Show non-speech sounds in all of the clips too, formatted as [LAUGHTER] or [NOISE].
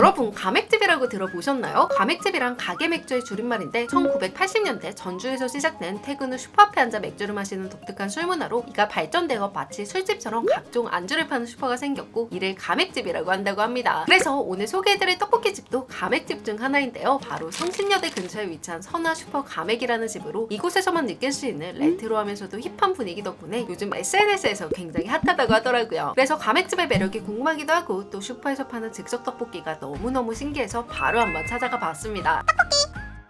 여러분 가맥집이라고 들어보셨나요? 가맥집이란 가게 맥주의 줄임말인데 1980년대 전주에서 시작된 퇴근 후 슈퍼 앞에 앉아 맥주를 마시는 독특한 술 문화로 이가 발전되어 마치 술집처럼 각종 안주를 파는 슈퍼가 생겼고 이를 가맥집이라고 한다고 합니다. 그래서 오늘 소개해드릴 떡볶이집도 가맥집 중 하나인데요. 바로 성신여대 근처에 위치한 선화 슈퍼 가맥이라는 집으로 이곳에서만 느낄 수 있는 레트로하면서도 힙한 분위기 덕분에 요즘 SNS에서 굉장히 핫하다고 하더라고요. 그래서 가맥집의 매력이 궁금하기도 하고 또 슈퍼에서 파는 즉석 떡볶이가 너무 너무 신기해서 바로 한번 찾아가 봤습니다.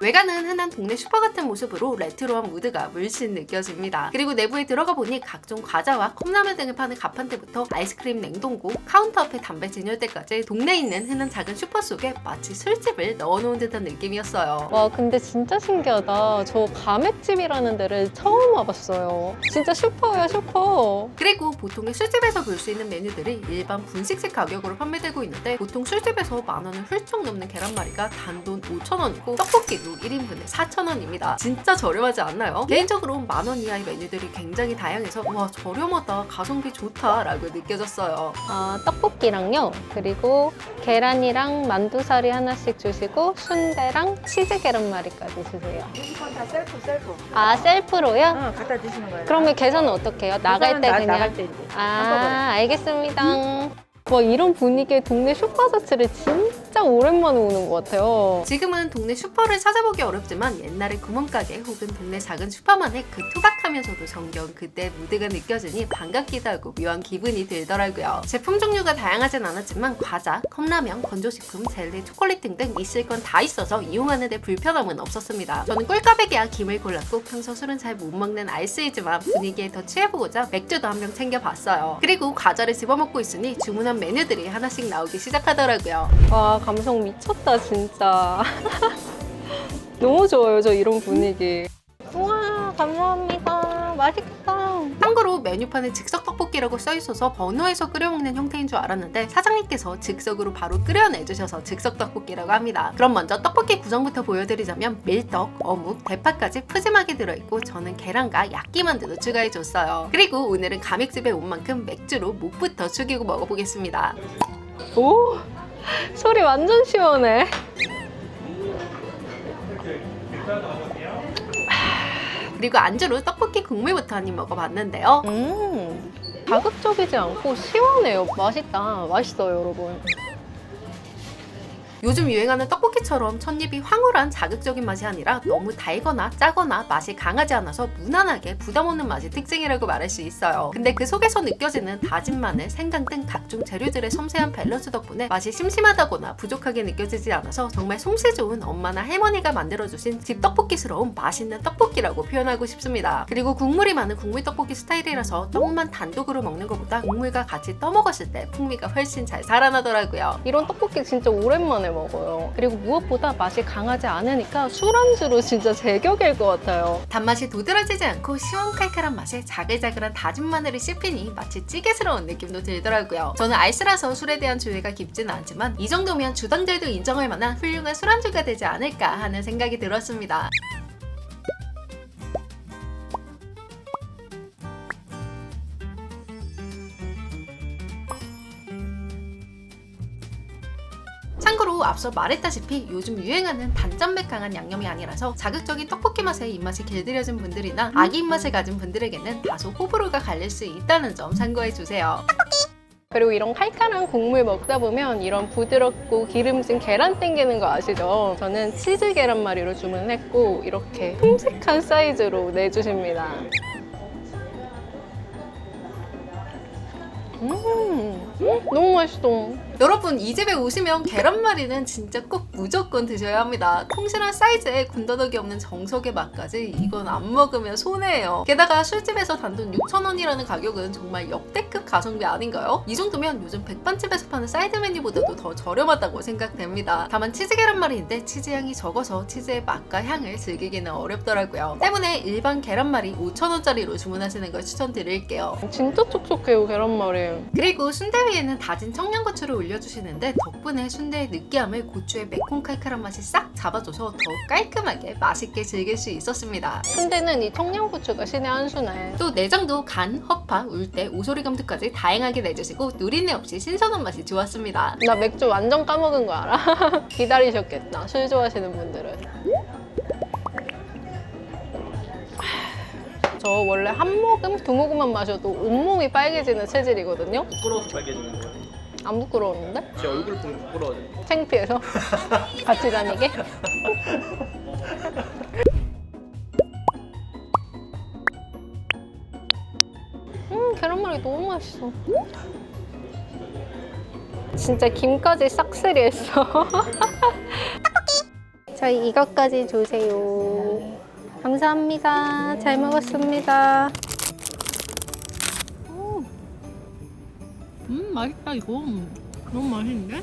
외관은 흔한 동네 슈퍼 같은 모습으로 레트로한 무드가 물씬 느껴집니다. 그리고 내부에 들어가 보니 각종 과자와 컵라면 등을 파는 가판대부터 아이스크림 냉동고, 카운터 앞에 담배 진열대까지 동네에 있는 흔한 작은 슈퍼 속에 마치 술집을 넣어놓은 듯한 느낌이었어요. 와 근데 진짜 신기하다. 저 가맥집이라는 데를 처음 와봤어요. 진짜 슈퍼야 슈퍼. 그리고 보통의 술집에서 볼 수 있는 메뉴들이 일반 분식집 가격으로 판매되고 있는데 보통 술집에서 만 원을 훌쩍 넘는 계란말이가 단돈 5천 원이고 떡볶이 도 1인분에 4천 원입니다. 진짜 저렴하지 않나요? 개인적으로 만 원 이하의 메뉴들이 굉장히 다양해서 와 저렴하다 가성비 좋다라고 느껴졌어요. 아 떡볶이랑요. 그리고 계란이랑 만두사리 하나씩 주시고 순대랑 치즈 계란말이까지 주세요. 이건 다 셀프 셀프. 아 셀프로요? 어, 갖다 주시는 거예요. 그러면 계산은 어떻게 해요? 나갈 때 나, 그냥? 나 갈 때 이제. 한꺼번에. 아 알겠습니다. 와 이런 분위기의 동네 슈퍼 자체를 진짜 오랜만에 오는 것 같아요. 지금은 동네 슈퍼를 찾아보기 어렵지만 옛날에 구멍가게 혹은 동네 작은 슈퍼만의 그 투박하면서도 정겨운 그때 무드가 느껴지니 반갑기도 하고 묘한 기분이 들더라고요. 제품 종류가 다양하진 않았지만 과자, 컵라면, 건조식품, 젤리, 초콜릿 등등 있을 건 다 있어서 이용하는데 불편함은 없었습니다. 저는 꿀까베기와 김을 골랐고 평소 술은 잘 못 먹는 알스이지만 분위기에 더 취해보고자 맥주도 한 병 챙겨봤어요. 그리고 과자를 집어먹고 있으니 주문한 메뉴들이 하나씩 나오기 시작하더라고요. 와 감성 미쳤다 진짜. [LAUGHS] 너무 좋아요 저 이런 분위기. 우와 감사합니다. 맛있겠다. 참고로 메뉴판에 즉석 떡볶이라고 써있어서 버너에서 끓여먹는 형태인 줄 알았는데 사장님께서 즉석으로 바로 끓여내주셔서 즉석 떡볶이라고 합니다. 그럼 먼저 떡볶이 구성부터 보여드리자면 밀떡, 어묵, 대파까지 푸짐하게 들어있고 저는 계란과 야끼만두도 추가해줬어요. 그리고 오늘은 가맥집에 온 만큼 맥주로 목부터 죽이고 먹어보겠습니다. 오 [LAUGHS] 소리 완전 시원해. 그리고 안주로 떡볶이 국물부터 한 입 먹어봤는데요. 음 자극적이지 않고 시원해요. 맛있다. 맛있어요 여러분. 요즘 유행하는 떡볶이처럼 첫입이 황홀한 자극적인 맛이 아니라 너무 달거나 짜거나 맛이 강하지 않아서 무난하게 부담 없는 맛이 특징이라고 말할 수 있어요. 근데 그 속에서 느껴지는 다진 마늘, 생강 등 각종 재료들의 섬세한 밸런스 덕분에 맛이 심심하다거나 부족하게 느껴지지 않아서 정말 솜씨 좋은 엄마나 할머니가 만들어주신 집 떡볶이스러운 맛있는 떡볶이라고 표현하고 싶습니다. 그리고 국물이 많은 국물 떡볶이 스타일이라서 떡만 단독으로 먹는 것보다 국물과 같이 떠먹었을 때 풍미가 훨씬 잘 살아나더라고요. 이런 떡볶이 진짜 오랜만에 먹어요. 그리고 무엇보다 맛이 강하지 않으니까 술안주로 진짜 제격일 것 같아요. 단맛이 도드라지지 않고 시원칼칼한 맛에 자글자글한 다진 마늘이 씹히니 마치 찌개스러운 느낌도 들더라고요. 저는 알스라서 술에 대한 조예가 깊지는 않지만 이 정도면 주당들도 인정할 만한 훌륭한 술안주가 되지 않을까 하는 생각이 들었습니다. 참고로 앞서 말했다시피 요즘 유행하는 단짠맛 강한 양념이 아니라서 자극적인 떡볶이 맛에 입맛이 길들여진 분들이나 아기 입맛을 가진 분들에게는 다소 호불호가 갈릴 수 있다는 점 참고해 주세요. 그리고 이런 칼칼한 국물 먹다 보면 이런 부드럽고 기름진 계란 땡기는 거 아시죠? 저는 치즈 계란말이로 주문했고 이렇게 큼직한 사이즈로 내주십니다. 음, 너무 맛있어. 여러분 이 집에 오시면 계란말이는 진짜 꼭 무조건 드셔야 합니다. 통실한 사이즈에 군더더기 없는 정석의 맛까지 이건 안 먹으면 손해예요. 게다가 술집에서 단돈 6,000원이라는 가격은 정말 역대급 가성비 아닌가요? 이 정도면 요즘 백반집에서 파는 사이드 메뉴보다도 더 저렴하다고 생각됩니다. 다만 치즈 계란말이인데 치즈 향이 적어서 치즈의 맛과 향을 즐기기는 어렵더라고요. 때문에 일반 계란말이 5,000원짜리로 주문하시는 걸 추천드릴게요. 진짜 촉촉해요 계란말이. 그리고 순대 위에는 다진 청양고추를 올려 주시는데 덕분에 순대의 느끼함을 고추의 매콤 칼칼한 맛이 싹 잡아줘서 더욱 깔끔하게 맛있게 즐길 수 있었습니다. 순대는 이 청양고추가 신의 한 수네. 또 내장도 간, 허파, 울대, 오소리 감투까지 다양하게 내주시고 누린내 없이 신선한 맛이 좋았습니다. 나 맥주 완전 까먹은 거 알아? [LAUGHS] 기다리셨겠다. 술 좋아하시는 분들은. 저 원래 한 모금, 두 모금만 마셔도 온몸이 빨개지는 체질이거든요. 부끄러워서 빨개지는 거예요. 안 부끄러웠는데? 제 얼굴 보면 부끄러워져요. 창피해서 [LAUGHS] 같이 다니게. 음 계란말이 너무 맛있어. 진짜 김까지 싹쓸이 했어. [LAUGHS] 저희 이것까지 주세요. 감사합니다. 잘 먹었습니다. 음, 맛있다 이거. 너무 맛있는데?